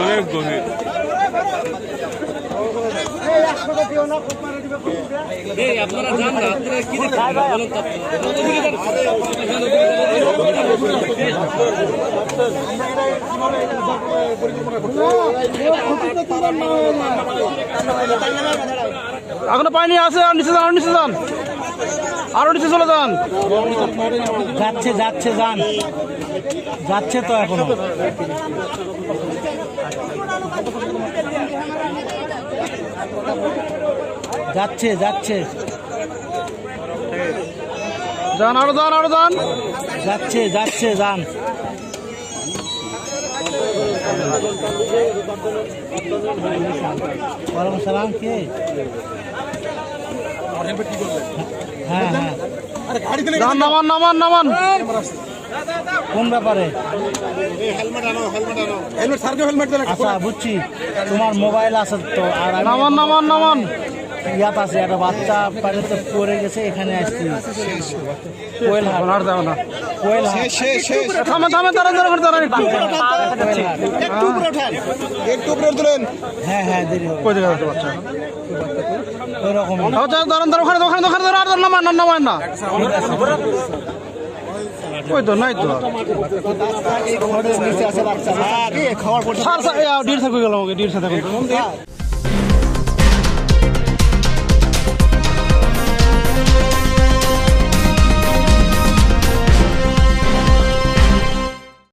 অনেক গভীর। এখনও পানি আছে আর নিচে যান আর নিচে যান। আরও নিচে চলে যান। যাচ্ছে যাচ্ছে যান। যাচ্ছে তো এখনও। যাচ্ছে যাচ্ছে। যান আরও যান আরও যান। যাচ্ছে যাচ্ছে যান। ওয়ালাইকুম সালাম কে? হ্যাঁ হ্যাঁ। নামান নামান নামান কোন ব্যাপারে? আচ্ছা বুঝছি। তোমার মোবাইল আছে তো আর নামান নামান নামান। ইয়াত আছে একটা বাচ্চা পারে তো পড়ে গেছে এখানে আসছি। কোয়েল হাট। যাও না। কোয়েল হাট। থামে থামে একটু হ্যাঁ হ্যাঁ দেরি হবে। বাচ্চা? ওই রকম দাঁড়ান দাঁড়ান ওখানে ওখানে ওখানে দাঁড়ান আর নামান না নামান না ওই তো নাই থাকবে গেলাম